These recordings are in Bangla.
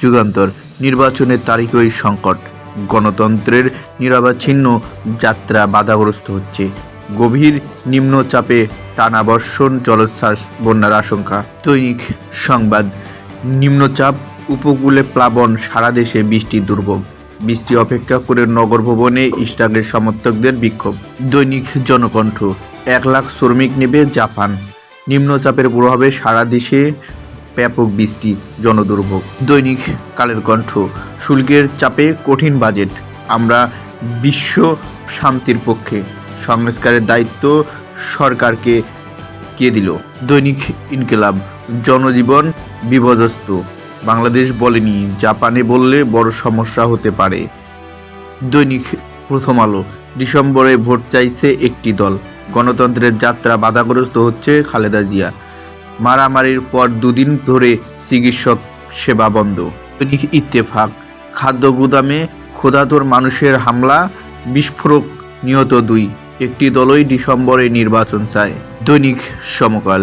যুগান্তর, নির্বাচনের তারিখই সংকট। গণতন্ত্রের নিরবাচ্ছিন্ন যাত্রা বাধাগ্রস্ত হচ্ছে। গভীর নিম্নচাপে টানা বর্ষণ, জলোচ্ছ্বাস, বন্যার আশঙ্কা। দৈনিক সংবাদ, নিম্নচাপ, উপকূলে প্লাবন, সারা দেশে বৃষ্টির দুর্ভোগ। বৃষ্টি অপেক্ষা করে নগর ভবনে ইস্টাগের সমর্থকদের বিক্ষোভ। দৈনিক জনকণ্ঠ, এক লাখ শ্রমিক নেবে জাপান। নিম্নচাপের প্রভাবে সারা দেশে ব্যাপক বৃষ্টি, জনদুর্ভোগ, দৈনিক কালের কণ্ঠ, শুল্কের চাপে কঠিন বাজেট। আমরা বিশ্ব শান্তির পক্ষে সংস্কারের দায়িত্ব সরকারকে কে দিল? দৈনিক ইনকিলাব, জনজীবন বিপর্যস্ত। বাংলাদেশ বলেনি, জাপানে বললে বড় সমস্যা হতে পারে। দৈনিক প্রথম আলো, ডিসেম্বরে ভোট চাইছে একটি দল। গণতন্ত্রের যাত্রা বাধাগ্রস্ত হচ্ছে খালেদা জিয়া। মারামারির পর দুদিন ধরে চিকিৎসক সেবা বন্ধ। দৈনিক ইত্তেফাক, খাদ্য গুদামে ক্ষুধাতুর মানুষের হামলা, বিস্ফোরক নিহত দুই, একটি দলই ডিসেম্বরে নির্বাচন চায়। দৈনিক সমকাল,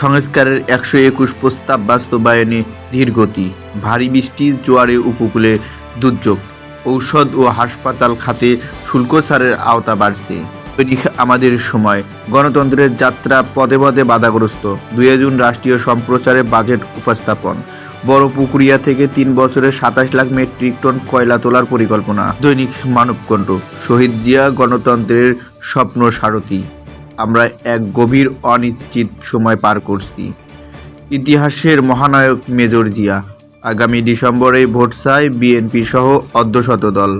সংস্কারের একশো একুশ প্রস্তাব বাস্তবায়নে ধীরগতি ভারী বৃষ্টি, জোয়ারে উপকূলে দুর্যোগ, ঔষধ ও হাসপাতাল খাতে শুল্ক ছাড়ের আওতা বাড়ছে। দৈনিক আমাদের সময়। গণতন্ত্রের যাত্রা পদে পদে বাধাগ্রস্ত। দুই জুন রাষ্ট্রীয় সম্প্রচারে বাজেট উপস্থাপন। বড় পুকুরিয়া থেকে তিন বছরে সাতাশ লাখ মেট্রিক টন কয়লা তোলার পরিকল্পনা। দৈনিক মানবকণ্ঠ। শহীদ জিয়া গণতন্ত্রের স্বপ্ন সারথী। আমরা এক গভীর অনিশ্চিত সময় পার করছি। ইতিহাসের মহানায়ক মেজর জিয়া। আগামী ডিসেম্বরে ভোট চায় বিএনপি সহ অর্ধশত দল